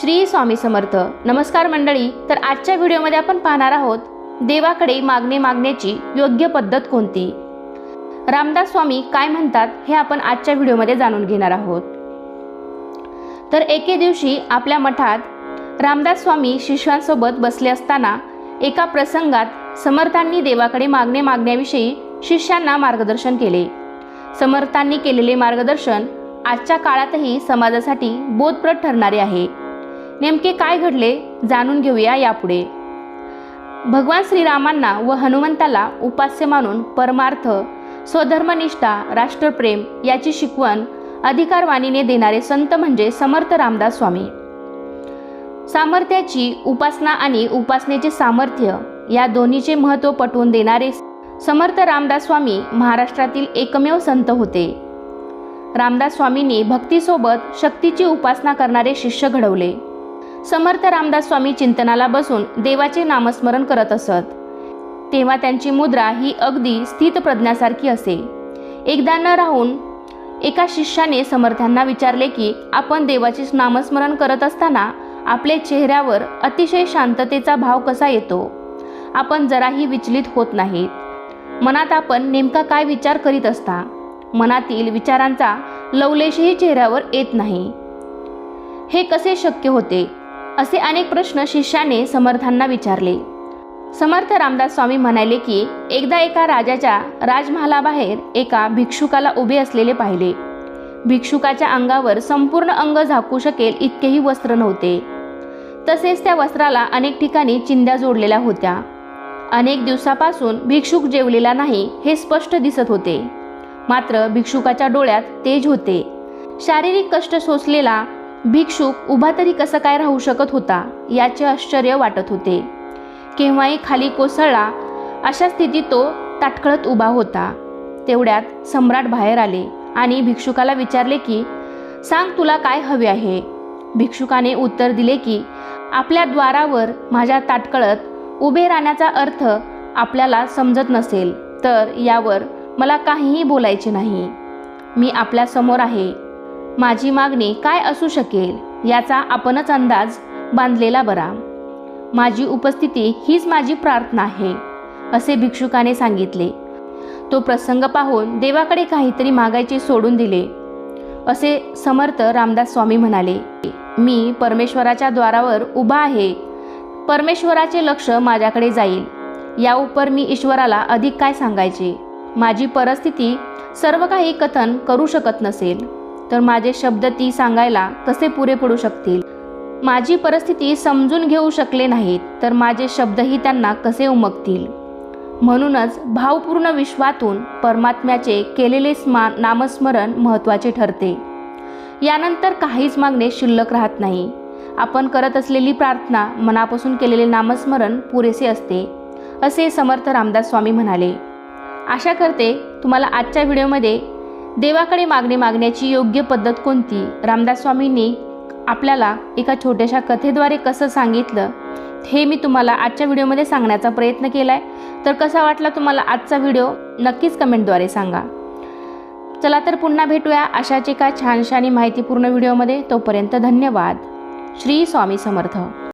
श्री स्वामी समर्थ. नमस्कार मंडळी तर आजच्या व्हिडिओमध्ये आपण पाहणार आहोत देवाकडे मागणे मागण्याची योग्य पद्धत कोणती? रामदास स्वामी काय म्हणतात हे आपण आजच्या व्हिडिओमध्ये जाणून घेणार आहोत. तर एके दिवशी आपल्या मठात रामदास स्वामी शिष्यांसोबत बसले असताना एका प्रसंगात समर्थांनी देवाकडे मागणे मागण्याविषयी शिष्यांना मार्गदर्शन केले. समर्थांनी केलेले मार्गदर्शन आजच्या काळातही समाजासाठी बोधप्रद ठरणारे आहे. नेमके काय घडले जाणून घेऊया यापुढे. भगवान श्रीरामांना व हनुमंताला उपास्य मानून परमार्थ स्वधर्मनिष्ठा राष्ट्रप्रेम याची शिकवण अधिकारवाणीने देणारे संत म्हणजे समर्थ रामदास स्वामी. सामर्थ्याची उपासना आणि उपासनेचे सामर्थ्य या दोन्हीचे महत्त्व पटवून देणारे समर्थ रामदास स्वामी महाराष्ट्रातील एकमेव संत होते. रामदास स्वामींनी भक्तीसोबत शक्तीची उपासना करणारे शिष्य घडवले. समर्थ रामदास स्वामी चिंतनाला बसून देवाचे नामस्मरण करत असत. तेव्हा त्यांची मुद्रा ही अगदी स्थितप्रज्ञासारखी असे. एकदा न राहून एका शिष्याने समर्थांना विचारले की आपण देवाचे नामस्मरण करत असताना आपल्या चेहऱ्यावर अतिशय शांततेचा भाव कसा येतो? आपण जराही विचलित होत नाहीत. मनात आपण नेमका काय विचार करीत असता? मनातील विचारांचा लवलेशही चेहऱ्यावर येत नाही. हे कसे शक्य होते? असे अनेक प्रश्न शिष्याने समर्थांना विचारले. समर्थ रामदास स्वामी म्हणाले की एकदा एका राजाच्या राजमहालाबाहेर एका भिक्षुकाला उभे असलेले पाहिले. भिक्षुकाच्या अंगावर संपूर्ण अंग झाकू शकेल इतकेही वस्त्र नव्हते. तसेच त्या वस्त्राला अनेक ठिकाणी चिंध्या जोडलेल्या होत्या. अनेक दिवसापासून भिक्षुक जेवलेला नाही हे स्पष्ट दिसत होते. मात्र भिक्षुकाच्या डोळ्यात तेज होते. शारीरिक कष्ट सोसलेला भिक्षुक उभा तरी कसं काय राहू शकत होता याचे आश्चर्य वाटत होते. केव्हाही खाली कोसळला अशा स्थितीत तो ताटकळत उभा होता. तेवढ्यात सम्राट बाहेर आले आणि भिक्षुकाला विचारले की सांग तुला काय हवे आहे? भिक्षुकाने उत्तर दिले की आपल्या द्वारावर माझ्या ताटकळत उभे राहण्याचा अर्थ आपल्याला समजत नसेल तर यावर मला काहीही बोलायचे नाही. मी आपल्यासमोर आहे. माझी मागणी काय असू शकेल याचा आपणच अंदाज बांधलेला बरा. माझी उपस्थिती हीच माझी प्रार्थना आहे असे भिक्षुकाने सांगितले. तो प्रसंग पाहून देवाकडे काहीतरी मागायचे सोडून दिले. असे समर्थ रामदास स्वामी म्हणाले मी परमेश्वराच्या द्वारावर उभा आहे. परमेश्वराचे लक्ष माझ्याकडे जाईल. या उपर मी ईश्वराला अधिक काय सांगायचे? माझी परिस्थिती सर्व काही कथन करू शकत नसेल. तर माझे शब्द ती सांगायला कसे पुरे पडू शकतील? माझी परिस्थिती समजून घेऊ शकले नाहीत तर माझे शब्दही त्यांना कसे उमगतील? म्हणूनच भावपूर्ण विश्वातून परमात्म्याचे केलेले स्मा नामस्मरण महत्त्वाचे ठरते. यानंतर काहीच मागणे शिल्लक राहत नाही. आपण करत असलेली प्रार्थना मनापासून केलेले नामस्मरण पुरेसे असते असे समर्थ रामदास स्वामी म्हणाले. आशा करते तुम्हाला आजच्या व्हिडिओमध्ये देवाकडे मागणे मागण्याची योग्य पद्धत कोणती? रामदास स्वामींनी आपल्याला एका छोट्याशा कथेद्वारे कसं सांगितलं हे मी तुम्हाला आजच्या व्हिडिओमध्ये सांगण्याचा प्रयत्न केला आहे तर कसा वाटला तुम्हाला आजचा व्हिडिओ? नक्कीच कमेंटद्वारे सांगा. चला तर पुन्हा भेटूया अशाच एका छानशा आणि माहितीपूर्ण व्हिडिओमध्ये. तोपर्यंत धन्यवाद. श्री स्वामी समर्थ.